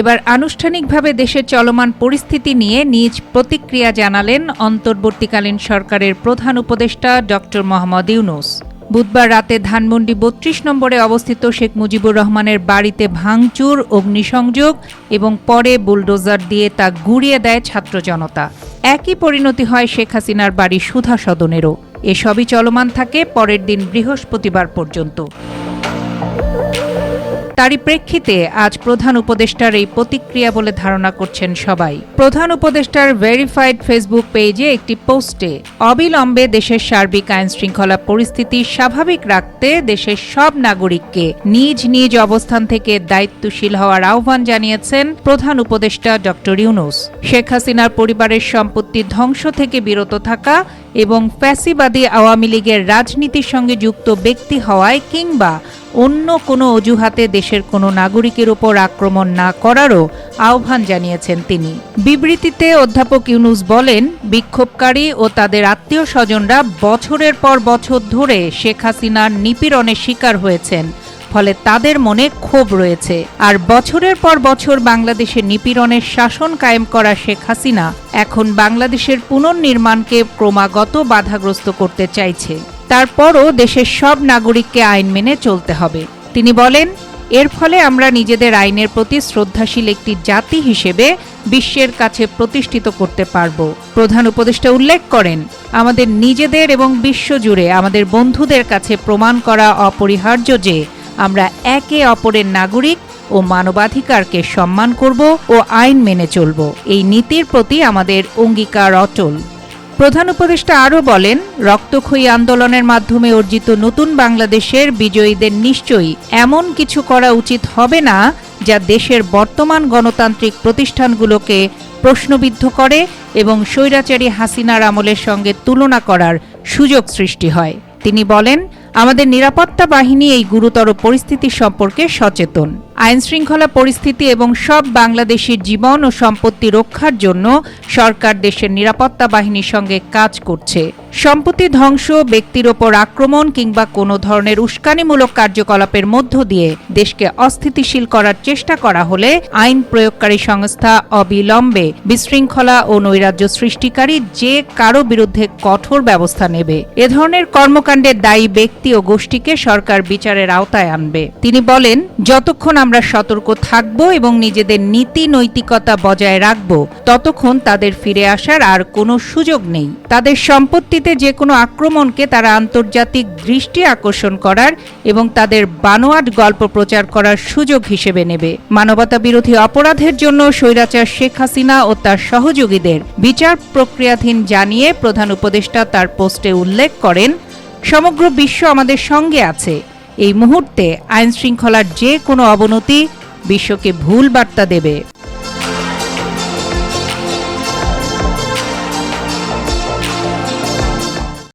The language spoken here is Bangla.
এবার আনুষ্ঠানিকভাবে দেশের চলমান পরিস্থিতি নিয়ে নিজ প্রতিক্রিয়া জানালেন অন্তর্বর্তীকালীন সরকারের প্রধান উপদেষ্টা ডক্টর মোহাম্মদ ইউনুস। বুধবার রাতে ধানমন্ডি বত্রিশ নম্বরে অবস্থিত শেখ মুজিবুর রহমানের বাড়িতে ভাঙচুর, অগ্নিসংযোগ এবং পরে বুলডোজার দিয়ে তা গুড়িয়ে দেয় ছাত্র জনতা। একই পরিণতি হয় শেখ হাসিনার বাড়ি সুধা সদনেরও। এসবই চলমান থাকে পরের দিন বৃহস্পতিবার পর্যন্ত। তারই প্রেক্ষিতে আজ প্রধান উপদেষ্টার এই প্রতিক্রিয়া বলে ধারণা করছেন সবাই। প্রধান উপদেষ্টার ভেরিফাইড ফেসবুক পেজে একটি পোস্টে অবিলম্বে দেশের সার্বিক আইন শৃঙ্খলা পরিস্থিতি স্বাভাবিক রাখতে দেশের সব নাগরিককে নিজ নিজ অবস্থান থেকে দায়িত্বশীল হওয়ার আহ্বান জানিয়েছেন প্রধান উপদেষ্টা ডক্টর ইউনুস। শেখ হাসিনার পরিবারের সম্পত্তি ধ্বংস থেকে বিরত থাকা এবং ফ্যাসিবাদী আওয়ামী লীগের রাজনীতির সঙ্গে যুক্ত ব্যক্তি হওয়ায় কিংবা অন্য কোনো অজুহাতে দেশের কোনো নাগরিকের ওপর আক্রমণ না করারও আহ্বান জানিয়েছেন তিনি। বিবৃতিতে অধ্যাপক ইউনুস বলেন, বিক্ষোভকারী ও তাদের আত্মীয় স্বজনরা বছরের পর বছর ধরে শেখ হাসিনার নিপীড়নের শিকার হয়েছেন, ফলে তাদের মনে ক্ষোভ রয়েছে। আর বছরের পর বছর বাংলাদেশের নিপীড়নের শাসন কায়েম করা শেখ হাসিনা এখন বাংলাদেশের পুনর্নির্মাণকে ক্রমাগত বাধাগ্রস্ত করতে চাইছে। তারপরও দেশের সব নাগরিককে আইন মেনে চলতে হবে। তিনি বলেন, এর ফলে আমরা নিজেদের আইনের প্রতি শ্রদ্ধাশীল একটি জাতি হিসেবে বিশ্বের কাছে প্রতিষ্ঠিত করতে পারব। প্রধান উপদেষ্টা উল্লেখ করেন, আমাদের নিজেদের এবং বিশ্বজুড়ে আমাদের বন্ধুদের কাছে প্রমাণ করা অপরিহার্য যে আমরা একে অপরের নাগরিক ও মানবাধিকারকে সম্মান করব ও আইন মেনে চলব। এই নীতির প্রতি আমাদের অঙ্গীকার অটল। প্রধান উপদেষ্টা আরও বলেন, রক্তক্ষয়ী আন্দোলনের মাধ্যমে অর্জিত নতুন বাংলাদেশের বিজয়ীদের নিশ্চয়ই এমন কিছু করা উচিত হবে না যা দেশের বর্তমান গণতান্ত্রিক প্রতিষ্ঠানগুলোকে প্রশ্নবিদ্ধ করে এবং স্বৈরাচারী হাসিনার আমলের সঙ্গে তুলনা করার সুযোগ সৃষ্টি হয়। তিনি বলেন, আমাদের নিরাপত্তা বাহিনী এই গুরুতর পরিস্থিতি সম্পর্কে সচেতন। আইন শৃঙ্খলা পরিস্থিতি এবং সব বাংলাদেশের জীবন ও সম্পত্তি রক্ষার জন্য সরকার দেশের নিরাপত্তা বাহিনীর সঙ্গে কাজ করছে। সম্পত্তি ধ্বংস, ব্যক্তির ওপর আক্রমণ কিংবা কোনো ধরনের উস্কানিমূলক কার্যকলাপের মধ্য দিয়ে দেশকে অস্থিতিশীল করার চেষ্টা করা হলে আইন প্রয়োগকারী সংস্থা অবিলম্বে বিশৃঙ্খলা ও নৈরাজ্য সৃষ্টিকারী যে কারও বিরুদ্ধে কঠোর ব্যবস্থা নেবে। এ ধরনের কর্মকাণ্ডের দায়ী ব্যক্তি ও গোষ্ঠীকে সরকার বিচারের আওতায় আনবে। তিনি বলেন, যতক্ষণ আমরা সতর্ক থাকব এবং নিজেদের নীতি নৈতিকতা বজায় রাখব, ততক্ষণ তাদের ফিরে আসার আর কোনো সুযোগ নেই। তাদের সম্পত্তিতে যে কোনো আক্রমণকে তারা আন্তর্জাতিক দৃষ্টি আকর্ষণ করার এবং তাদের বানোয়াট গল্প প্রচার করার সুযোগ হিসেবে নেবে। মানবতা বিরোধী অপরাধের জন্য স্বৈরাচার শেখ হাসিনা ও তার সহযোগীদের বিচার প্রক্রিয়াধীন জানিয়ে প্রধান উপদেষ্টা তার পোস্টে উল্লেখ করেন, সমগ্র বিশ্ব আমাদের সঙ্গে আছে। এই মুহূর্তে আইন শৃঙ্খলার যে কোনো অবনতি বিশ্বকে ভুল বার্তা দেবে।